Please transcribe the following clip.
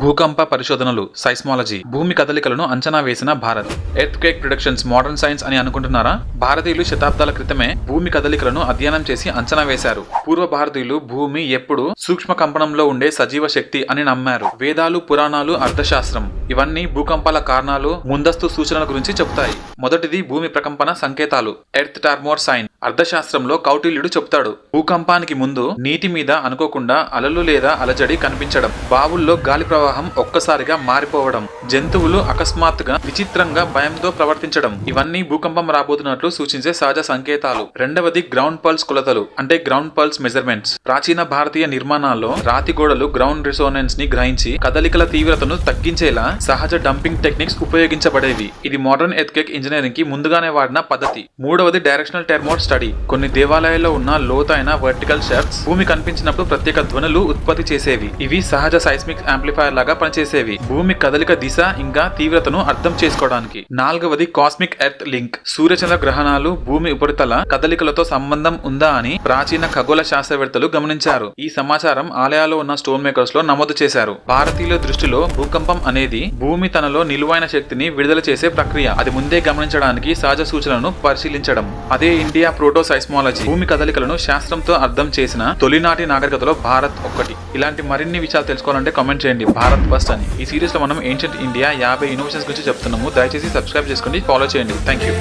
భూకంప పరిశోధనలు సైస్మాలజీ భూమి కదలికలను అంచనా వేసిన Bharat. Earthquake productions modern science అని అనుకుంటున్నారా? భారతీయులు శతాబ్దాల క్రితమే భూమి కదలికలను అధ్యయనం చేసి అంచనా వేశారు. పూర్వ భారతీయులు భూమి ఎప్పుడు సూక్ష్మ కంపనంలో ఉండే సజీవ శక్తి అని నమ్మారు. వేదాలు పురాణాలు అర్థశాస్త్రం ఇవన్నీ భూకంపాల కారణాలు ముందస్తు సూచనల గురించి చెబుతాయి. మొదటిది భూమి ప్రకంపన సంకేతాలు. ఎర్త్ టార్మోర్ సైన్ అర్థశాస్త్రంలో కౌటిల్యుడు చెప్తాడు భూకంపానికి ముందు నీటి మీద అనుకోకుండా అలలు లేదా అలజడి కనిపించడం బావుల్లో గాలి ప్రవాహం ఒక్కసారిగా మారిపోవడం జంతువులు అకస్మాత్తుగా విచిత్రంగా భయంతో ప్రవర్తించడం ఇవన్నీ భూకంపం రాబోతున్నట్లు సూచించే సహజ సంకేతాలు. రెండవది గ్రౌండ్ పల్స్ కొలతలు అంటే గ్రౌండ్ పల్స్ మెజర్మెంట్స్. ప్రాచీన భారతీయ నిర్మాణాల్లో రాతి గోడలు గ్రౌండ్ రిసోనెన్స్ని గ్రహించి కదలికల తీవ్రతను తగ్గించేలా సహజ డంపింగ్ టెక్నిక్స్ ఉపయోగించబడేవి. ఇది మోడర్న్ ఎత్కెక్ ఇంజనీరింగ్కి ముందుగానే వాడిన పద్ధతి. మూడవది డైరెక్షనల్ టెర్మోట్ స్టడీ. కొన్ని దేవాలయాల్లో ఉన్న లోతైన వర్టికల్ షర్ట్స్ భూమి కనిపించినప్పుడు ప్రత్యేక ధ్వనులు ఉత్పత్తి చేసేవి. ఇవి సహజ సైస్మిక్ యాంప్లిఫైర్ లాగా పనిచేసేవి. భూమి కదలిక దిశ ఇంకా తీవ్రతను అర్థం చేసుకోవడానికి. నాలుగవది కాస్మిక్ ఎర్త్ లింక్. సూర్యచంద్ర గ్రహణాలు భూమి ఉపరితల కదలికలతో సంబంధం ఉందా అని ప్రాచీన ఖగోళ శాస్త్రవేత్తలు గమనించారు. ఈ సమాచారం ఆలయాల్లో ఉన్న స్టోన్ మేకర్స్లో నమోదు చేశారు. భారతీయుల దృష్టిలో భూకంపం అనేది భూమి తనలో నిలువైన శక్తిని విడుదల చేసే ప్రక్రియ. అది ముందే గమనించడానికి సహజ సూచనలను పరిశీలించడం. అదే ఇండియా ప్రోటో సైస్మాలజీ భూమి కదలికలను శాస్త్రంతో అర్థం చేసిన తొలినాటి నాగరికతలో భారత్ ఒక్కటి. ఇలాంటి మరిన్ని విషయాలు తెలుసుకోవాలంటే కామెంట్ చేయండి. భారత్ ఫస్ట్ అని. ఈ సిరీస్లో మనం ఏన్షియంట్ ఇండియా యాభై ఇన్నోవేషన్స్ గురించి చెప్తున్నాము. దయచేసి సబ్స్క్రైబ్ చేసుకోండి ఫాలో చేయండి. Thank you